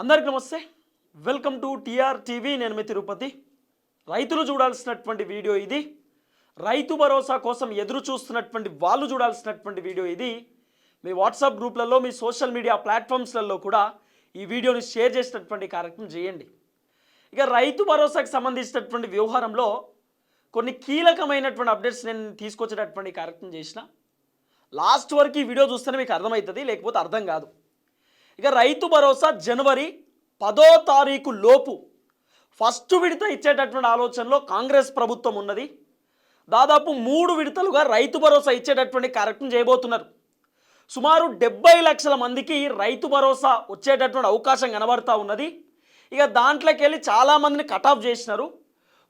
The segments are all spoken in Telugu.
అందరికి నమస్తే. వెల్కమ్ టు టిఆర్ టీవీ నేను మీ తిరుపతి. రైతులు చూడాల్సినటువంటి వీడియో ఇది. రైతు భరోసా కోసం ఎదురు చూస్తున్నటువంటి వాళ్ళు చూడాల్సినటువంటి వీడియో ఇది. మీ వాట్సాప్ గ్రూప్లలో మీ సోషల్ మీడియా ప్లాట్ఫామ్స్లలో కూడా ఈ వీడియోని షేర్ చేసినటువంటి కార్యక్రమం చేయండి. ఇక రైతు భరోసాకు సంబంధించినటువంటి వ్యవహారంలో కొన్ని కీలకమైనటువంటి అప్డేట్స్ నేను తీసుకొచ్చేటటువంటి కార్యక్రమం చేసిన. లాస్ట్ వరకు ఈ వీడియో చూస్తేనే మీకు అర్థమవుతుంది లేకపోతే అర్థం కాదు. ఇక రైతు భరోసా జనవరి పదో తారీఖు లోపు ఫస్ట్ విడత ఇచ్చేటటువంటి ఆలోచనలో కాంగ్రెస్ ప్రభుత్వం ఉన్నది. దాదాపు మూడు విడతలుగా రైతు భరోసా ఇచ్చేటటువంటి కార్యక్రమం చేయబోతున్నారు. సుమారు డెబ్బై లక్షల మందికి రైతు భరోసా వచ్చేటటువంటి అవకాశం కనబడతా ఉన్నది. ఇక దాంట్లోకి వెళ్ళి చాలామందిని కట్ ఆఫ్ చేసినారు.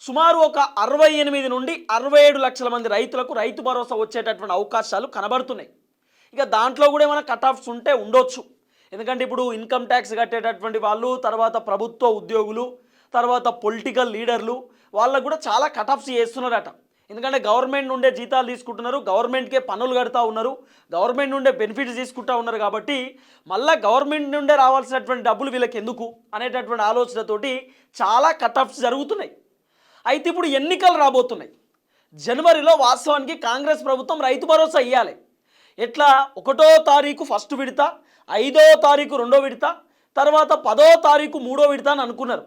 సుమారు ఒక అరవై ఎనిమిది నుండి అరవై ఏడు లక్షల మంది రైతులకు రైతు భరోసా వచ్చేటటువంటి అవకాశాలు కనబడుతున్నాయి. ఇక దాంట్లో కూడా ఏమైనా కట్ ఆఫ్స్ ఉంటే ఉండొచ్చు. ఎందుకంటే ఇప్పుడు ఇన్కమ్ ట్యాక్స్ కట్టేటటువంటి వాళ్ళు తర్వాత ప్రభుత్వ ఉద్యోగులు తర్వాత పొలిటికల్ లీడర్లు వాళ్ళకు కూడా చాలా కటప్స్ చేస్తున్నారట. ఎందుకంటే గవర్నమెంట్ నుండే జీతాలు తీసుకుంటున్నారు గవర్నమెంట్కే పన్నులు కడతా ఉన్నారు గవర్నమెంట్ నుండే బెనిఫిట్స్ తీసుకుంటా ఉన్నారు కాబట్టి మళ్ళీ గవర్నమెంట్ నుండే రావాల్సినటువంటి డబ్బులు వీళ్ళకి ఎందుకు అనేటటువంటి ఆలోచనతోటి చాలా కటప్స్ జరుగుతున్నాయి. అయితే ఇప్పుడు ఎన్నికలు రాబోతున్నాయి. జనవరిలో వాస్తవానికి కాంగ్రెస్ ప్రభుత్వం రైతు భరోసా ఇవ్వాలి ఎట్లా? ఒకటో తారీఖు ఫస్ట్ విడత ఐదో తారీఖు రెండో విడత తర్వాత పదో తారీఖు మూడో విడత అని అనుకున్నారు.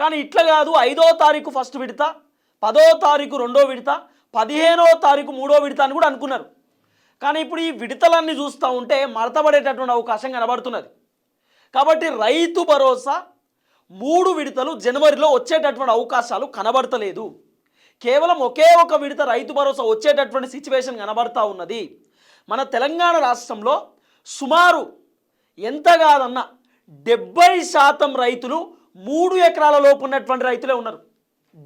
కానీ ఇట్లా కాదు ఐదో తారీఖు ఫస్ట్ విడత పదో తారీఖు రెండో విడత పదిహేనో తారీఖు మూడో విడత అని కూడా అనుకున్నారు. కానీ ఇప్పుడు ఈ విడతలన్నీ చూస్తూ ఉంటే మడతబడేటటువంటి అవకాశం కనబడుతున్నది. కాబట్టి రైతు భరోసా మూడు విడతలు జనవరిలో వచ్చేటటువంటి అవకాశాలు కనబడతలేదు. కేవలం ఒకే ఒక విడత రైతు భరోసా వచ్చేటటువంటి సిచ్యువేషన్ కనబడతా ఉన్నది. మన తెలంగాణ రాష్ట్రంలో సుమారు ఎంత కాదన్నా డెబ్బై శాతం రైతులు మూడు ఎకరాల లోపు ఉన్నటువంటి రైతులే ఉన్నారు.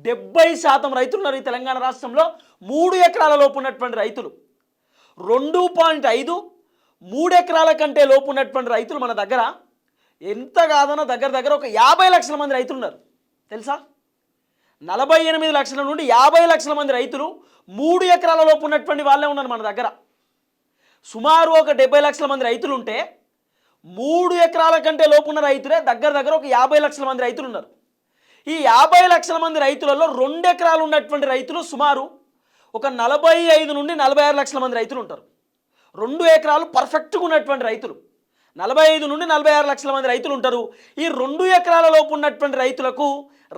డెబ్బై శాతం రైతులు ఉన్నారు ఈ తెలంగాణ రాష్ట్రంలో మూడు ఎకరాల లోపు ఉన్నటువంటి రైతులు. రెండు పాయింట్ ఐదు మూడు ఎకరాల కంటే లోపు ఉన్నటువంటి రైతులు మన దగ్గర. ఎంత కాదన్న దగ్గర దగ్గర ఒక యాభై లక్షల మంది రైతులు ఉన్నారు. తెలుసా? నలభై ఎనిమిది లక్షల నుండి యాభై లక్షల మంది రైతులు మూడు ఎకరాల లోపు ఉన్నటువంటి వాళ్ళే ఉన్నారు మన దగ్గర. సుమారు ఒక డెబ్బై లక్షల మంది రైతులు ఉంటే మూడు ఎకరాల కంటే లోపున్న రైతులే దగ్గర దగ్గర ఒక యాభై లక్షల మంది రైతులు ఉన్నారు ఈ యాభై లక్షల మంది రైతులలో రెండు ఎకరాలు ఉన్నటువంటి రైతులు సుమారు ఒక నలభై ఐదు నుండి నలభై ఆరు లక్షల మంది రైతులు ఉంటారు. రెండు ఎకరాలు పర్ఫెక్ట్గా ఉన్నటువంటి రైతులు. నలభై ఐదు నుండి నలభై ఆరు లక్షల మంది రైతులు ఉంటారు. ఈ రెండు ఎకరాల లోపు ఉన్నటువంటి రైతులకు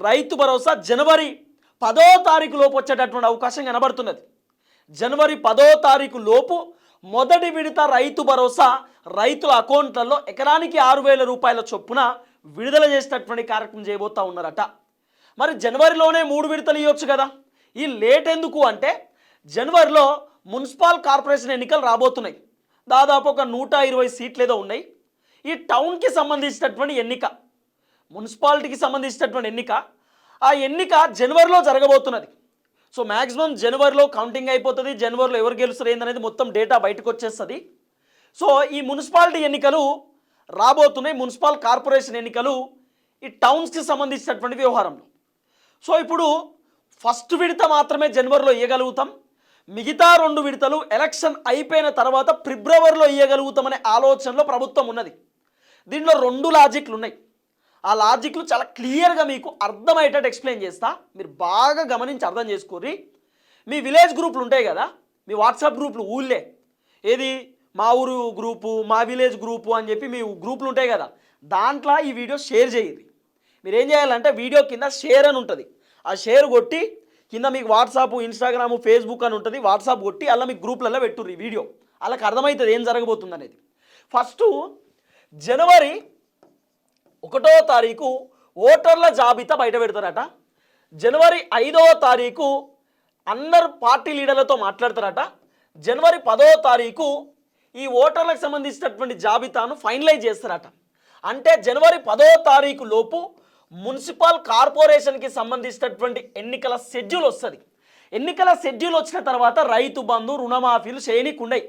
రైతు భరోసా జనవరి పదో తారీఖు లోపు వచ్చేటటువంటి అవకాశం కనబడుతున్నది. జనవరి పదో తారీఖు లోపు మొదటి విడత రైతు భరోసా రైతుల అకౌంట్లలో ఎకరానికి ఆరు వేల రూపాయల చొప్పున విడుదల చేసేటటువంటి కార్యక్రమం చేయబోతా ఉన్నారట. మరి జనవరిలోనే మూడు విడతలు ఇవ్వచ్చు కదా? ఈ లేట్ ఎందుకు అంటే జనవరిలో మున్సిపల్ కార్పొరేషన్ ఎన్నికలు రాబోతున్నాయి. దాదాపు ఒక నూట ఇరవై సీట్లు ఏదో ఉన్నాయి. ఈ టౌన్కి సంబంధించినటువంటి ఎన్నిక మున్సిపాలిటీకి సంబంధించినటువంటి ఎన్నిక ఆ ఎన్నిక జనవరిలో జరగబోతున్నది. సో మ్యాక్సిమం జనవరిలో కౌంటింగ్ అయిపోతుంది. జనవరిలో ఎవరు గెలుస్తారు ఏందనేది మొత్తం డేటా బయటకు వచ్చేస్తుంది. సో ఈ మున్సిపాలిటీ ఎన్నికలు రాబోతున్నాయి. మున్సిపల్ కార్పొరేషన్ ఎన్నికలు ఈ టౌన్స్కి సంబంధించినటువంటి వ్యవహారంలో. సో ఇప్పుడు ఫస్ట్ విడత మాత్రమే జనవరిలో ఇవ్వగలుగుతాం మిగతా రెండు విడతలు ఎలక్షన్ అయిపోయిన తర్వాత ఫిబ్రవరిలో ఇవ్వగలుగుతామనే ఆలోచనలో ప్రభుత్వం ఉన్నది. దీంట్లో రెండు లాజిక్లు ఉన్నాయి. ఆ లాజిక్లు చాలా క్లియర్గా మీకు అర్థమయ్యేటట్టు ఎక్స్ప్లెయిన్ చేస్తా. మీరు బాగా గమనించి అర్థం చేసుకోర్రి. మీ విలేజ్ గ్రూపులు ఉంటాయి కదా మీ వాట్సాప్ గ్రూపులు ఊళ్ళే. ఏది? మా ఊరు గ్రూపు మా విలేజ్ గ్రూపు అని చెప్పి మీ గ్రూపులు ఉంటాయి కదా దాంట్లో ఈ వీడియో షేర్ చేయండి. మీరు ఏం చేయాలంటే వీడియో కింద షేర్ అని ఉంటుంది. ఆ షేర్ కొట్టి కింద మీకు వాట్సాప్ ఇన్స్టాగ్రామ్ ఫేస్బుక్ అని ఉంటుంది. వాట్సాప్ కొట్టి అలా మీకు గ్రూప్లలో పెట్టుర్రు ఈ వీడియో. వాళ్ళకి అర్థమవుతుంది ఏం జరగబోతుంది అనేది ఫస్ట్ జనవరి ఒకటో తారీఖు ఓటర్ల జాబితా బయట పెడతారట. జనవరి ఐదవ తారీఖు అందరు పార్టీ లీడర్లతో మాట్లాడతారట. జనవరి పదో తారీఖు ఈ ఓటర్లకు సంబంధించినటువంటి జాబితాను ఫైనలైజ్ చేస్తారట. అంటే జనవరి పదో తారీఖు లోపు మున్సిపల్ కార్పొరేషన్కి సంబంధించినటువంటి ఎన్నికల షెడ్యూల్ వస్తుంది. ఎన్నికల షెడ్యూల్ వచ్చిన తర్వాత రైతు బంధు రుణమాఫీలు చేయనీకి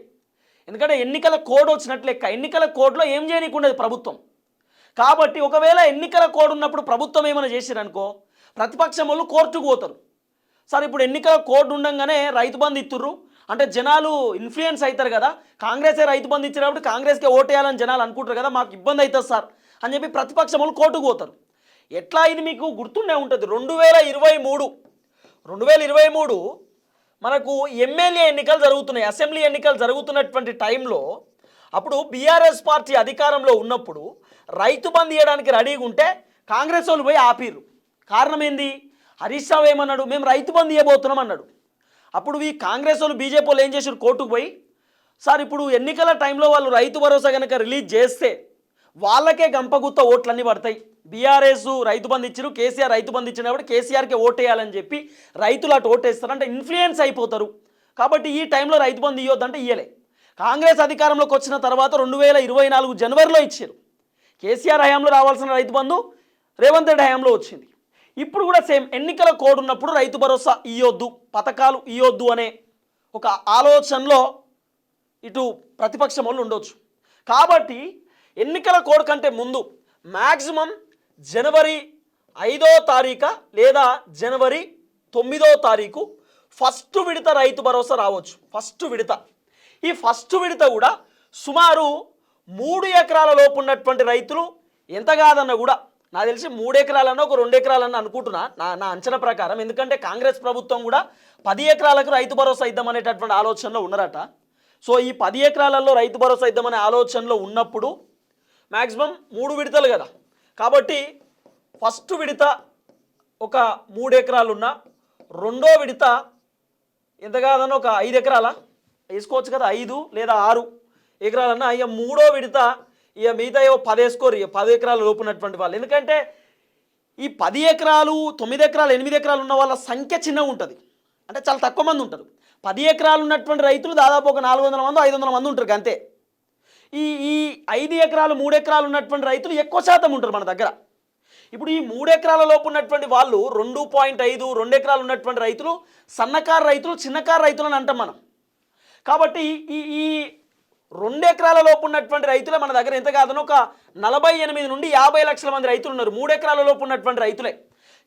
ఎందుకంటే ఎన్నికల కోడ్ వచ్చినట్లు ఎన్నికల కోడ్లో ఏం చేయనీకుండేది ప్రభుత్వం. కాబట్టి ఒకవేళ ఎన్నికల కోడ్ ఉన్నప్పుడు ప్రభుత్వం ఏమైనా చేసిరనుకో ప్రతిపక్షం వాళ్ళు కోర్టుకు పోతారు. సార్ ఇప్పుడు ఎన్నికల కోడ్ ఉండగానే రైతు బంధు ఇస్తుర్రు అంటే జనాలు ఇన్ఫ్లుయెన్స్ అవుతారు కదా. కాంగ్రెసే రైతు బంధు ఇచ్చినప్పుడు కాంగ్రెస్కే ఓటేయాలని జనాలు అనుకుంటారు కదా మాకు ఇబ్బంది అవుతుంది సార్ అని చెప్పి ప్రతిపక్షం వాళ్ళు కోర్టుకు పోతారు. ఎట్లా ఇది మీకు గుర్తుండే ఉంటుంది. రెండు వేల ఇరవై మూడు రెండు వేల ఇరవై మూడు మనకు ఎమ్మెల్యే ఎన్నికలు జరుగుతున్నాయి. అసెంబ్లీ ఎన్నికలు జరుగుతున్నటువంటి టైంలో అప్పుడు బీఆర్ఎస్ పార్టీ అధికారంలో ఉన్నప్పుడు రైతు బంద్ ఇవ్వడానికి రెడీగా ఉంటే కాంగ్రెస్ వాళ్ళు పోయి ఆపిర్రు. కారణం ఏంది? హరీష్ రావు ఏమన్నాడు? మేము రైతు బంద్ ఇవ్వబోతున్నాం అన్నాడు. అప్పుడు ఈ కాంగ్రెస్ వాళ్ళు బీజేపీ వాళ్ళు ఏం చేశారు కోర్టుకు పోయి సార్ ఇప్పుడు ఎన్నికల టైంలో వాళ్ళు రైతు భరోసా కనుక రిలీజ్ చేస్తే వాళ్ళకే గంపగుత్త ఓట్లన్నీ పడతాయి. బీఆర్ఎస్ రైతు బంధు ఇచ్చారు కేసీఆర్ రైతు బంధు ఇచ్చినప్పుడు కేసీఆర్కే ఓటేయాలని చెప్పి రైతులు అటు ఓటేస్తారు అంటే ఇన్ఫ్లుయెన్స్ అయిపోతారు. కాబట్టి ఈ టైంలో రైతు బంధు ఇవ్వద్దంటే ఇయ్యలే. కాంగ్రెస్ అధికారంలోకి వచ్చిన తర్వాత రెండు వేల ఇరవై నాలుగు జనవరిలో ఇచ్చారు కేసీఆర్ హయాంలో రావాల్సిన రైతు బంధు రేవంత్ రెడ్డి హయాంలో వచ్చింది. ఇప్పుడు కూడా సేమ్ ఎన్నికల కోడ్ ఉన్నప్పుడు రైతు భరోసా ఇయ్యొద్దు పథకాలు ఇయ్యొద్దు అనే ఒక ఆలోచనలో ఇటు ప్రతిపక్షం వాళ్ళు ఉండొచ్చు. కాబట్టి ఎన్నికల కోడ్ కంటే ముందు మ్యాక్సిమం జనవరి ఐదో తారీఖు లేదా జనవరి తొమ్మిదో తారీఖు ఫస్ట్ విడత రైతు భరోసా రావచ్చు. ఫస్ట్ విడత. ఈ ఫస్ట్ విడత కూడా సుమారు మూడు ఎకరాల లోపు ఉన్నటువంటి రైతులు ఎంత కాదన్నా కూడా నాకు తెలిసి మూడు ఎకరాలన్నా ఒక రెండు ఎకరాలన్నా అనుకుంటున్నా. నా నా అంచనా ప్రకారం. ఎందుకంటే కాంగ్రెస్ ప్రభుత్వం కూడా పది ఎకరాలకు రైతు భరోసా ఇద్దామనేటటువంటి ఆలోచనలో ఉన్నారట. సో ఈ పది ఎకరాలలో రైతు భరోసా ఇద్దామనే ఆలోచనలో ఉన్నప్పుడు మ్యాక్సిమం మూడు విడతలు కదా. కాబట్టి ఫస్ట్ విడత ఒక మూడు ఎకరాలు ఉన్న రెండో విడత ఎంత కాదన్న ఒక ఐదు ఎకరాల? వేసుకోవచ్చు కదా ఐదు లేదా ఆరు. ఎకరాలన్నా ఇక మూడో విడత ఇక మిగతా ఏవో పది వేసుకోరు ఇక పది ఎకరాలు లోపు ఉన్నటువంటి వాళ్ళు. ఎందుకంటే ఈ పది ఎకరాలు తొమ్మిది ఎకరాలు ఎనిమిది ఎకరాలు ఉన్న వాళ్ళ సంఖ్య చిన్నగా ఉంటుంది. అంటే చాలా తక్కువ మంది ఉంటారు. పది ఎకరాలు ఉన్నటువంటి రైతులు దాదాపు ఒక నాలుగు వందల మంది ఐదు వందల మంది ఉంటారు అంతే ఈ ఈ ఐదు ఎకరాలు మూడు ఎకరాలు ఉన్నటువంటి రైతులు ఎక్కువ శాతం ఉంటారు మన దగ్గర. ఇప్పుడు ఈ మూడు ఎకరాల లోపు ఉన్నటువంటి వాళ్ళు రెండు పాయింట్ ఐదు రెండు ఎకరాలు ఉన్నటువంటి రైతులు సన్నకారు రైతులు చిన్నకారు రైతులు అని అంటాం మనం. కాబట్టి ఈ ఈ రెండు ఎకరాల లోపు ఉన్నటువంటి రైతులే మన దగ్గర. ఎంత కాదనో ఒక నలభై ఎనిమిది నుండి యాభై లక్షల మంది రైతులు ఉన్నారు. మూడు ఎకరాల లోపు ఉన్నటువంటి రైతులే.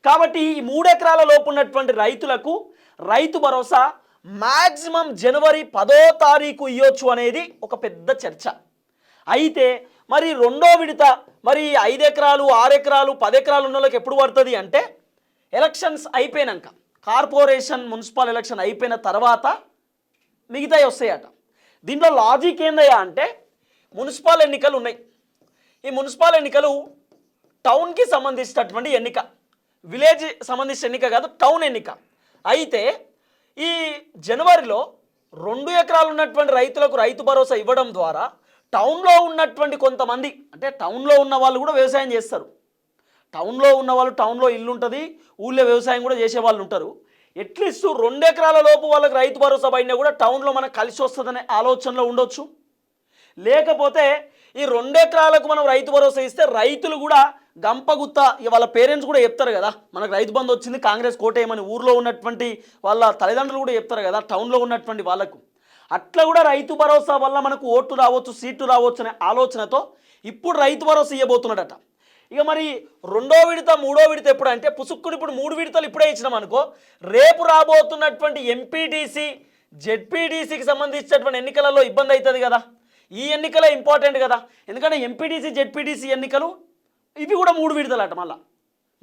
కాబట్టి ఈ మూడు ఎకరాల లోపు ఉన్నటువంటి రైతులకు రైతు భరోసా మ్యాక్సిమం జనవరి పదో తారీఖు ఇవ్వచ్చు అనేది ఒక పెద్ద చర్చ. అయితే మరి రెండో విడత మరి ఐదు ఎకరాలు ఆరు ఎకరాలు పది ఎకరాలు ఉన్న వాళ్ళకి ఎప్పుడు పడుతుంది అంటే ఎలక్షన్స్ అయిపోయినాక. కార్పొరేషన్ మున్సిపల్ ఎలక్షన్ అయిపోయిన తర్వాత మిగతాయి వస్తాయట. దీంట్లో లాజిక్ ఏందయ్యా అంటే మున్సిపల్ ఎన్నికలు ఉన్నాయి. ఈ మున్సిపల్ ఎన్నికలు టౌన్కి సంబంధించినటువంటి ఎన్నిక విలేజ్ సంబంధించిన ఎన్నిక కాదు టౌన్ ఎన్నిక. అయితే ఈ జనవరిలో రెండు ఎకరాలు ఉన్నటువంటి రైతులకు రైతు భరోసా ఇవ్వడం ద్వారా టౌన్లో ఉన్నటువంటి కొంతమంది అంటే టౌన్లో ఉన్న వాళ్ళు కూడా వ్యవసాయం చేస్తారు. టౌన్లో ఉన్న వాళ్ళు టౌన్లో ఇల్లు ఉంటుంది ఊళ్ళో వ్యవసాయం కూడా చేసే వాళ్ళు ఉంటారు. ఎట్లీస్ట్ రెండు ఎకరాల లోపు వాళ్ళకి రైతు భరోసా పడినా కూడా టౌన్లో మనకు కలిసి వస్తుందనే ఆలోచనలో ఉండొచ్చు. లేకపోతే ఈ రెండు ఎకరాలకు మనం రైతు భరోసా ఇస్తే రైతులు కూడా గంపగుత్త వాళ్ళ పేరెంట్స్ కూడా చెప్తారు కదా మనకు రైతు బంధు వచ్చింది కాంగ్రెస్ కోటేయమని ఊర్లో ఉన్నటువంటి వాళ్ళ తల్లిదండ్రులు కూడా చెప్తారు కదా టౌన్లో ఉన్నటువంటి వాళ్ళకు. అట్లా కూడా రైతు భరోసా వల్ల మనకు ఓట్లు రావచ్చు సీట్లు రావచ్చు అనే ఆలోచనతో ఇప్పుడు రైతు భరోసా ఇవ్వబోతున్నాడట ఇక మరి రెండో విడత మూడో విడత ఎప్పుడు? అంటే పుసుక్కుని ఇప్పుడు మూడు విడతలు ఇప్పుడే ఇచ్చినాం అనుకో రేపు రాబోతున్నటువంటి ఎంపీటీసీ జెడ్పీటీసీకి సంబంధించినటువంటి ఎన్నికలలో ఇబ్బంది అవుతుంది కదా. ఈ ఎన్నికలే ఇంపార్టెంట్ కదా. ఎందుకంటే ఎంపీటీసీ జెడ్పీటీసీ ఎన్నికలు ఇవి కూడా మూడు విడతలట మళ్ళా.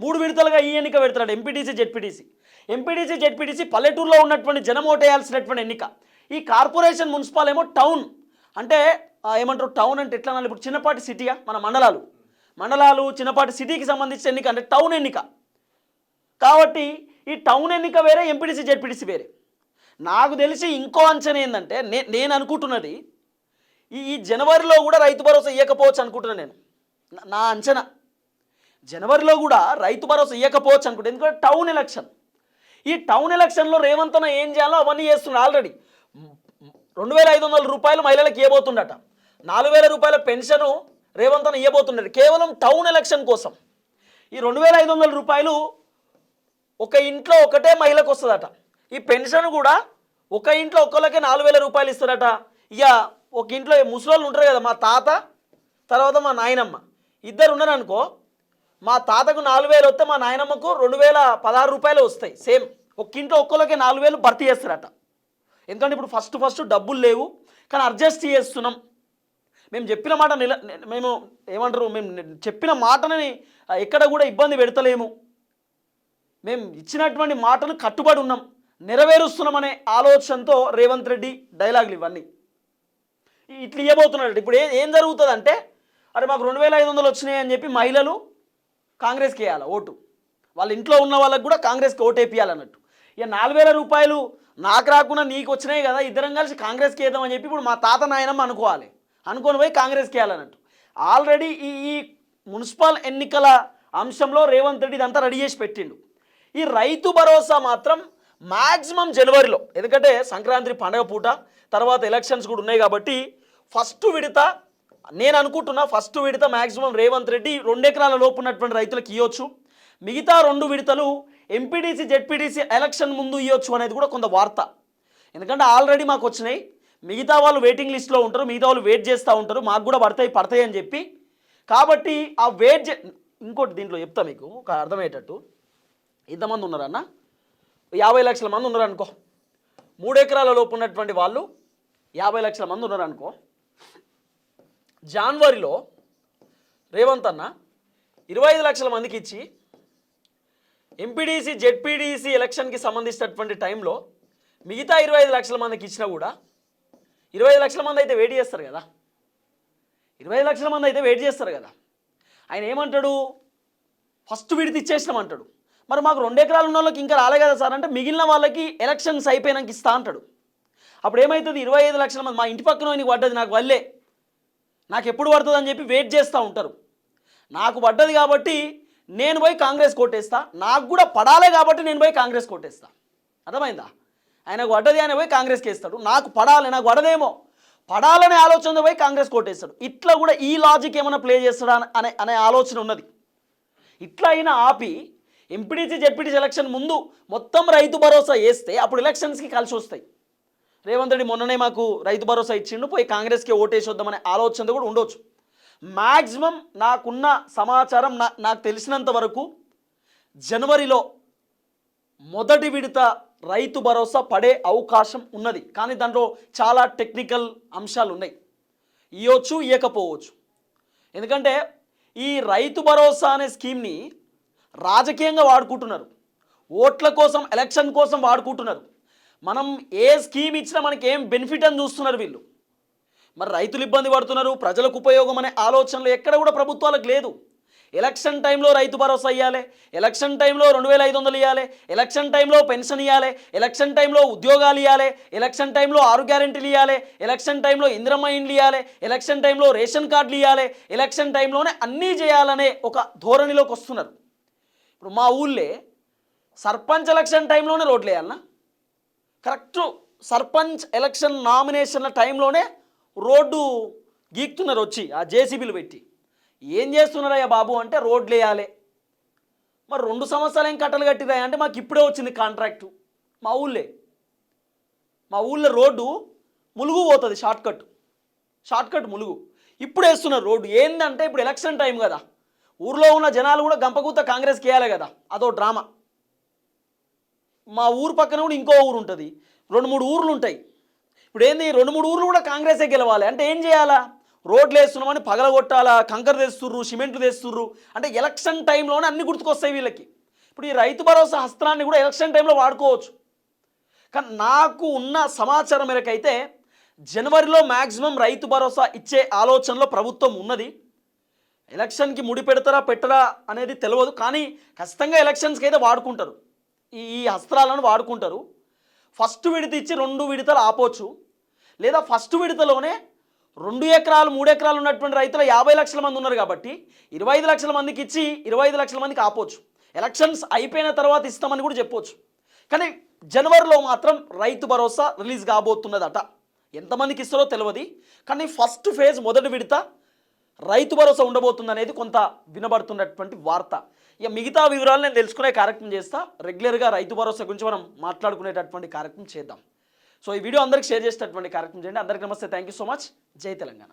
మూడు విడతలుగా ఈ ఎన్నిక పెడతాడు ఎంపీటీసీ జెడ్పీటీసీ ఎంపీటీసీ జెడ్పీటీసీ పల్లెటూరులో ఉన్నటువంటి జనం ఓటేయాల్సినటువంటి ఎన్నిక. ఈ కార్పొరేషన్ మున్సిపల్ ఏమో టౌన్. అంటే ఏమంటారు టౌన్ అంటే ఎట్లా ఇప్పుడు చిన్నపాటి సిటీయా? మన మండలాలు. మండలాలు చిన్నపాటి సిటీకి సంబంధించిన ఎన్నిక అంటే టౌన్ ఎన్నిక. కాబట్టి ఈ టౌన్ ఎన్నిక వేరే ఎంపీడీసీ జెడ్పీటీసీ వేరే. నాకు తెలిసి ఇంకో అంచనా ఏంటంటే నే నేను అనుకుంటున్నది ఈ ఈ జనవరిలో కూడా రైతు భరోసా ఇవ్వకపోవచ్చు అనుకుంటున్నాను నేను. నా- నా అంచనా. జనవరిలో కూడా రైతు భరోసా ఇవ్వకపోవచ్చు అనుకుంటా ఎందుకంటే టౌన్ ఎలక్షన్. ఈ టౌన్ ఎలక్షన్లో రేవంత్ అన్న ఏం చేయాలో అవన్నీ చేస్తున్నాడు ఆల్రెడీ. రెండు వేల ఐదు వందల రూపాయలు మహిళలకు ఇవ్వబోతుండట నాలుగు వేల రూపాయల పెన్షను రేవంత్ అని ఇవ్వబోతున్నాడు కేవలం టౌన్ ఎలక్షన్ కోసం. ఈ రెండు వేల ఐదు వందల రూపాయలు ఒక ఇంట్లో ఒకటే మహిళకు వస్తుందట. ఈ పెన్షన్ కూడా ఒక ఇంట్లో ఒక్కళ్ళకే నాలుగు వేల రూపాయలు ఇస్తారట. ఇక ఒక ఇంట్లో ముసలోళ్ళు ఉంటారు కదా మా తాత తర్వాత మా నాయనమ్మ. ఇద్దరు ఉన్నారు అనుకో మా తాతకు నాలుగు వేలు వస్తే మా నాయనమ్మకు రెండు వేల పదహారు రూపాయలు వస్తాయి సేమ్. ఒక ఇంట్లో ఒక్కళ్ళకే నాలుగు వేలు భర్తీ చేస్తారట. ఎందుకంటే ఇప్పుడు ఫస్ట్ ఫస్ట్ డబ్బులు లేవు. కానీ అడ్జస్ట్ చేస్తున్నాం. మేము చెప్పిన మాట నిల మేము ఏమంటారు మేము చెప్పిన మాటని ఎక్కడ కూడా ఇబ్బంది పెడతలేము. మేము ఇచ్చినటువంటి మాటను కట్టుబడి ఉన్నాం. నెరవేరుస్తున్నామనే ఆలోచనతో రేవంత్ రెడ్డి డైలాగులు ఇవన్నీ. ఇట్లా ఇవ్వబోతున్నాడు ఇప్పుడు ఏ ఏం జరుగుతుందంటే అరే మాకు రెండు వేల ఐదు వందలు వచ్చినాయి అని చెప్పి మహిళలు కాంగ్రెస్కి వేయాలి ఓటు? వాళ్ళ ఇంట్లో ఉన్న వాళ్ళకి కూడా కాంగ్రెస్కి ఓటు వేపియాలన్నట్టు ఇక నాలుగు వేల రూపాయలు నాకు రాకుండా నీకు వచ్చినాయి కదా ఇద్దరం కలిసి కాంగ్రెస్కి వేద్దామని చెప్పి ఇప్పుడు మా తాత నాయనమ్మ అనుకోవాలి. అనుకొని పోయి కాంగ్రెస్కి వేయాలన్నట్టు. ఆల్రెడీ ఈ ఈ మున్సిపల్ ఎన్నికల అంశంలో రేవంత్ రెడ్డి ఇదంతా రెడీ చేసి పెట్టిండు. ఈ రైతు భరోసా మాత్రం మ్యాక్సిమం జనవరిలో ఎందుకంటే సంక్రాంతి పండగ పూట తర్వాత ఎలక్షన్స్ కూడా ఉన్నాయి కాబట్టి ఫస్ట్ విడత నేను అనుకుంటున్నా ఫస్ట్ విడత మ్యాక్సిమం రేవంత్ రెడ్డి రెండు ఎకరాల లోపు ఉన్నటువంటి రైతులకు ఇవ్వచ్చు మిగతా రెండు విడతలు ఎంపీడీసీ జెడ్పీటీసీ ఎలక్షన్ ముందు ఇవ్వచ్చు అనేది కూడా కొంత వార్త. ఎందుకంటే ఆల్రెడీ మాకు వచ్చినాయి. మిగతా వాళ్ళు వెయిటింగ్ లిస్ట్లో ఉంటారు మిగతా వాళ్ళు వెయిట్ చేస్తూ ఉంటారు మాకు కూడా పడతాయి పడతాయి అని చెప్పి. కాబట్టి ఆ వెయిట్ చే ఇంకోటి దీంట్లో చెప్తా మీకు ఒక అర్థమయ్యేటట్టు. ఇంతమంది ఉన్నారన్న యాభై లక్షల మంది ఉన్నారనుకో మూడు ఎకరాల లోపు ఉన్నటువంటి వాళ్ళు యాభై లక్షల మంది ఉన్నారు అనుకో. జనవరిలో రేవంత్ అన్న ఇరవై ఐదు లక్షల మందికి ఇచ్చి ఎంపీడీసీ జెడ్పీడీసీ ఎలక్షన్కి సంబంధించినటువంటి టైంలో మిగతా ఇరవై ఐదు లక్షల మందికి ఇచ్చినా కూడా ఇరవై లక్షల మంది అయితే వెయిట్ చేస్తారు కదా. ఇరవై ఐదు లక్షల మంది అయితే వెయిట్ చేస్తారు కదా. ఆయన ఏమంటాడు? ఫస్ట్ విడిది ఇచ్చేసినామంటాడు మరి మాకు రెండు ఎకరాలు ఉన్న వాళ్ళకి ఇంకా రాలే కదా సార్ అంటే మిగిలిన వాళ్ళకి ఎలక్షన్స్ అయిపోయినాక ఇస్తా అంటాడు. అప్పుడు ఏమవుతుంది ఇరవై ఐదు లక్షల మంది మా ఇంటి పక్కన నీకు పడ్డది నాకు వల్లే. నాకు ఎప్పుడు పడుతుంది అని చెప్పి వెయిట్ చేస్తూ ఉంటారు. నాకు పడ్డది కాబట్టి నేను పోయి కాంగ్రెస్ కోటేస్తా నాకు కూడా పడాలే కాబట్టి నేను పోయి కాంగ్రెస్ కోటేస్తా అర్థమైందా? ఆయనకు పడ్డది ఆయన పోయి కాంగ్రెస్కి వేస్తాడు. నాకు పడాలి నాకు పడదేమో పడాలనే ఆలోచన పోయి కాంగ్రెస్ కోటేస్తాడు. ఇట్లా కూడా ఈ లాజిక్ ఏమైనా ప్లే చేస్తాడా అనే అనే ఆలోచన ఉన్నది. ఇట్లా అయినా ఆపి ఎంపీడీసీ జెడ్పీటీసీ ఎలక్షన్ ముందు మొత్తం రైతు భరోసా వేస్తే అప్పుడు ఎలక్షన్స్కి కలిసి వస్తాయి. రేవంత్ రెడ్డి మొన్ననే మాకు రైతు భరోసా ఇచ్చిండు పోయి కాంగ్రెస్కి ఓటేసొద్దామనే ఆలోచన కూడా ఉండొచ్చు. మ్యాక్సిమం నాకున్న సమాచారం నా నాకు తెలిసినంత వరకు జనవరిలో మొదటి విడత రైతు భరోసా పడే అవకాశం ఉన్నది. కానీ దాంట్లో చాలా టెక్నికల్ అంశాలు ఉన్నాయి. ఇవ్వచ్చు ఇవ్వకపోవచ్చు ఎందుకంటే ఈ రైతు భరోసా అనే స్కీమ్ని రాజకీయంగా వాడుకుంటున్నారు. ఓట్ల కోసం ఎలక్షన్ కోసం వాడుకుంటున్నారు. మనం ఏ స్కీమ్ ఇచ్చినా మనకి ఏం బెనిఫిట్ అని చూస్తున్నారు వీళ్ళు. మరి రైతులు ఇబ్బంది పడుతున్నారు ప్రజలకు ఉపయోగం అనే ఆలోచనలు ఎక్కడ కూడా ప్రభుత్వాలకు లేదు. ఎలక్షన్ టైంలో రైతు భరోసా ఇవ్వాలి ఎలక్షన్ టైంలో రెండు వేల ఐదు వందలు ఇవ్వాలి ఎలక్షన్ టైంలో పెన్షన్ ఇవ్వాలి ఎలక్షన్ టైంలో ఉద్యోగాలు ఇవ్వాలి ఎలక్షన్ టైంలో ఆరు గ్యారెంటీలు ఇవ్వాలి ఎలక్షన్ టైంలో ఇందిరమ్మ ఇండ్లు ఇవ్వాలి ఎలక్షన్ టైంలో రేషన్ కార్డులు ఇవ్వాలి ఎలక్షన్ టైంలోనే అన్నీ చేయాలనే ఒక ధోరణిలోకి వస్తున్నారు. ఇప్పుడు మా ఊళ్ళే సర్పంచ్ ఎలక్షన్ టైంలోనే రోడ్లు వేయాలన్నా కరెక్ట్ సర్పంచ్ ఎలక్షన్ నామినేషన్ల టైంలోనే రోడ్డు గీక్తున్నారు వచ్చి ఆ జేసీబీలు పెట్టి. ఏం చేస్తున్నారయ్యా బాబు అంటే రోడ్లు వేయాలి. మరి రెండు సంవత్సరాలు ఏం కట్టలు కట్టిరా అంటే మాకు ఇప్పుడే వచ్చింది కాంట్రాక్టు. మా ఊళ్ళే. మా ఊళ్ళో రోడ్డు ములుగు పోతుంది షార్ట్కట్ షార్ట్కట్ ములుగు. ఇప్పుడు వేస్తున్నారు రోడ్డు. ఏంటంటే ఇప్పుడు ఎలక్షన్ టైం కదా. ఊర్లో ఉన్న జనాలు కూడా గంపకూత కాంగ్రెస్కి వేయాలి కదా. అదో డ్రామా. మా ఊరు పక్కన కూడా ఇంకో ఊరు ఉంటుంది. రెండు మూడు ఊర్లు ఉంటాయి. ఇప్పుడు ఏంది? రెండు మూడు ఊర్లు కూడా కాంగ్రెసే గెలవాలి. అంటే ఏం చేయాలా? రోడ్లు వేస్తున్నామని పగలగొట్టాలా కంకర తెస్తుర్రు సిమెంట్ తెస్తుర్రు అంటే ఎలక్షన్ టైంలోనే అన్ని గుర్తుకొస్తాయి వీళ్ళకి. ఇప్పుడు ఈ రైతు భరోసా హస్త్రాన్ని కూడా ఎలక్షన్ టైంలో వాడుకోవచ్చు. కానీ నాకు ఉన్న సమాచారం మేరకైతే జనవరిలో మ్యాక్సిమం రైతు భరోసా ఇచ్చే ఆలోచనలో ప్రభుత్వం ఉన్నది. ఎలక్షన్కి ముడి పెడతారా పెట్టరా అనేది తెలియదు కానీ ఖచ్చితంగా ఎలక్షన్స్కి అయితే వాడుకుంటారు. ఈ ఈ అస్త్రాలను వాడుకుంటారు. ఫస్ట్ విడత ఇచ్చి రెండు విడతలు ఆపోవచ్చు లేదా ఫస్ట్ విడతలోనే రెండు ఎకరాలు మూడు ఎకరాలు ఉన్నటువంటి రైతులు యాభై లక్షల మంది ఉన్నారు కాబట్టి ఇరవై ఐదు లక్షల మందికి ఇచ్చి ఇరవై ఐదు లక్షల మందికి ఆపొచ్చు. ఎలక్షన్స్ అయిపోయిన తర్వాత ఇస్తామని కూడా చెప్పొచ్చు. కానీ జనవరిలో మాత్రం రైతు భరోసా రిలీజ్ కాబోతున్నదట. ఎంతమందికి ఇస్తారో తెలియదు కానీ ఫస్ట్ ఫేజ్ మొదటి విడత రైతు భరోసా ఉండబోతుంది అనేది కొంత వినబడుతున్నటువంటి వార్త. ఇక మిగతా వివరాలు నేను తెలుసుకునే కార్యక్రమం చేస్తా. రెగ్యులర్గా రైతు భరోసా గురించి మనం మాట్లాడుకునేటటువంటి కార్యక్రమం చేద్దాం. సో ఈ వీడియో అందరికి షేర్ చేసేటటువంటి కార్యక్రమం చేయండి. అందరికీ నమస్తే. థ్యాంక్ యూ సో మచ్ జై తెలంగాణ.